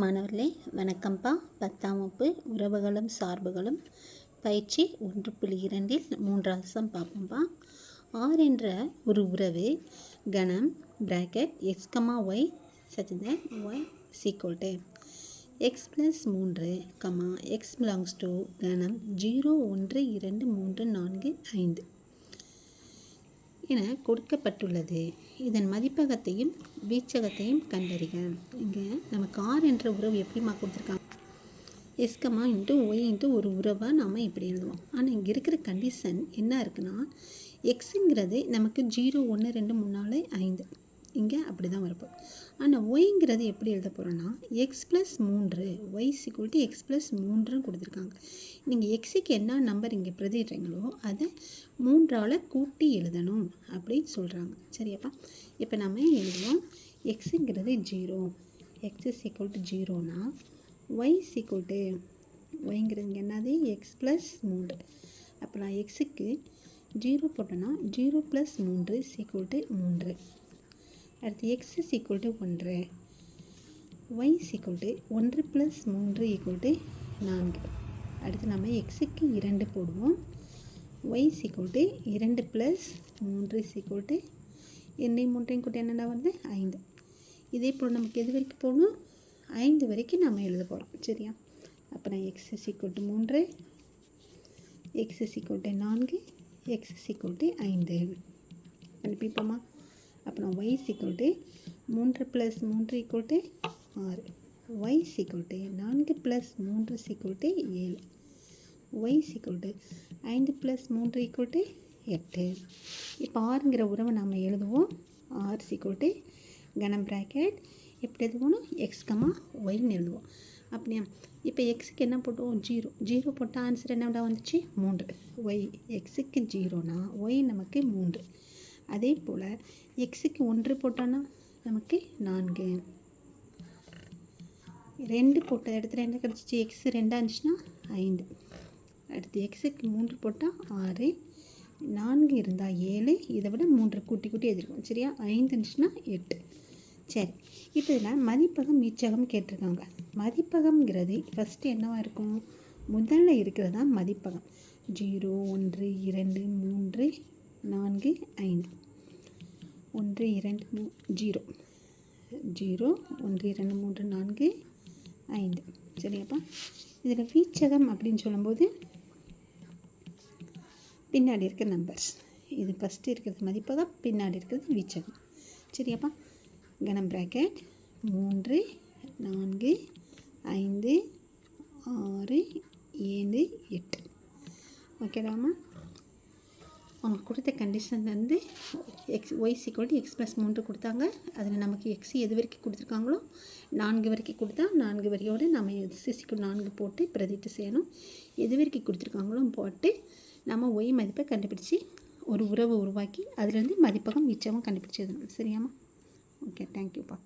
மாணவர்களே வணக்கம்ப்பா பத்தாம் வகுப்பு உறவுகளும் சார்புகளும். பயிற்சி ஒன்று புள்ளி இரண்டில் மூன்றாவது சம் பார்ப்போம்ப்பா ஆர் என்ற ஒரு உறவு கணம் bracket x comma y such that y equal to x plus மூன்று கமா எக்ஸ் பிலாங்ஸ் டு கணம் ஜீரோ ஒன்று இரண்டு மூன்று நான்கு ஐந்து. என கொடுக்கப்பட்டுள்ளது. இதன் மதிப்பகத்தையும் வீச்சகத்தையும் கண்டறிக. இங்கே நமக்கு ஆர் என்ற உறவு எப்படிமா கொடுத்துருக்காங்க? எஸ்கமா இன்ட்டு ஒய் இன்ட்டு ஒரு உறவாக நாம் இப்படி எழுதுவோம். ஆனால் இங்கே இருக்கிற கண்டிஷன் என்ன இருக்குன்னா எக்ஸுங்கிறது நமக்கு ஜீரோ ஒன்று ரெண்டு மூணு நாலு ஐந்து. இங்கே அப்படி தான் வரப்போம் ஆனால் ஒய்ங்கிறது எப்படி எழுத போகிறோன்னா எக்ஸ் ப்ளஸ் மூன்று y equal to x plus மூன்றுன்னு கொடுத்துருக்காங்க. நீங்கள் எக்ஸுக்கு என்ன நம்பர் இங்கே பிரதிடுறீங்களோ அதை மூன்றால் கூட்டி எழுதணும் அப்படின்னு சொல்கிறாங்க சரியாப்பா? இப்போ நம்ம எழுதுவோம்? எக்ஸுங்கிறது zero x is equal to ஜீரோனா y equal to ஒய்ங்கிறது என்னது? எக்ஸ் ப்ளஸ் மூன்று. அப்போ நான் எக்ஸுக்கு ஜீரோ போட்டோன்னா ஜீரோ ப்ளஸ் மூன்று சீக்குவல் டு மூன்று. அடுத்து எக்ஸ் இஸ் ஈக்குவல் டு ஒன்று. ஒய் இஸ் ஈக்குவல் டு ஒன்று ப்ளஸ் மூன்று ஈக்குவல் டு நான்கு. அடுத்து நம்ம எக்ஸுக்கு இரண்டு போடுவோம். ஒய் இஸ் ஈக்குவல் டு இரண்டு ப்ளஸ் மூன்று இஸ் ஈக்குவல் டு என்னையும் மூன்றையும் கூட்டி என்னென்ன வந்து ஐந்து. இதே போல் நமக்கு எது வரைக்கும் போகணும்? ஐந்து வரைக்கும் நம்ம எழுத போகிறோம் சரியா? அப்போ நான் எக்ஸ் இஸ் ஈக்குவல் டு மூன்று எக்ஸ் இஸ் ஈக்குவல் டு நான்கு எக்ஸ் இஸ் ஈக்குவல் டு ஐந்து. அனுப்பிப்போமா அப்போ நான் ஒய் ஈக்குவல் டு மூன்று ப்ளஸ் மூன்று ஈக்குவல் டு ஆறு. ஒய் ஈக்குவல் டு நான்கு ப்ளஸ் மூன்று ஈக்குவல் டு ஏழு. ஒய் ஈக்குவல் டு ஐந்து ப்ளஸ் மூன்று ஈக்குவல் டு எட்டு. இப்போ ஆறுங்கிற உறவை நம்ம எழுதுவோம். ஆர் ஈக்குவல் டு கனம் ப்ராக்கெட் எப்படி எழுதுவோம்னா எக்ஸ்கமாக ஒய்னு எழுதுவோம். அப்படியா? இப்போ எக்ஸுக்கு என்ன போட்டோம்? ஜீரோ. ஜீரோ போட்டால் ஆன்சர் என்னடா வந்துச்சு? மூன்று. ஒய் எக்ஸுக்கு ஜீரோனா ஒய் நமக்கு மூன்று. அதே போல் எக்ஸுக்கு ஒன்று போட்டோன்னா நமக்கு நான்கு. ரெண்டு போட்ட இடத்துல என்ன கிடச்சிச்சு? எக்ஸ் ரெண்டாக இருந்துச்சுன்னா ஐந்து. அடுத்து எக்ஸுக்கு மூன்று போட்டால் ஆறு. நான்கு இருந்தால் ஏழு. இதை விட மூன்று கூட்டி கூட்டி எழுதிருக்கோம். சரியா? ஐந்து இருந்துச்சுன்னா எட்டு. சரி. இப்போ இதில் மதிப்பகம் மீச்சகம் கேட்டிருக்காங்க. மதிப்பகம்ங்கிறது ஃபஸ்ட்டு என்னவாக இருக்கும்? முதல்ல இருக்கிறது தான் மதிப்பகம். ஜீரோ ஒன்று இரண்டு மூன்று நான்கு ஐந்து. ஒன்று இரண்டு மூ ஜீரோ. ஜீரோ ஒன்று இரண்டு மூன்று நான்கு ஐந்து. சரியாப்பா? இதில் வீச்சகம் அப்படின்னு சொல்லும்போது பின்னாடி இருக்க நம்பர்ஸ் இது ஃபஸ்ட்டு இருக்கிறது மதிப்பு தான் பின்னாடி இருக்கிறது வீச்சகம். சரியாப்பா? கனம் ப்ராக்கெட் மூன்று நான்கு ஐந்து ஆறு ஏழு எட்டு. ஓகேடாமா அவங்க கொடுத்த கண்டிஷன் வந்து x y equal x plus மூன்று கொடுத்தாங்க. அதில் நமக்கு எக்ஸ் எது வரைக்கும் கொடுத்துருக்காங்களோ நான்கு வரைக்கும் கொடுத்தா நான்கு வரையோடு நம்ம சிசிக்கு நான்கு போட்டு பிரதிட்டு செய்யணும். எது வரைக்கும் கொடுத்துருக்காங்களோ போட்டு நம்ம ஒய் மதிப்பை கண்டுபிடிச்சி ஒரு உறவை உருவாக்கி அதுலேருந்து மதிப்பகம் மிச்சமும் கண்டுபிடிச்சி எழுதணும் சரியாம்மா ஓகே தேங்க்யூப்பா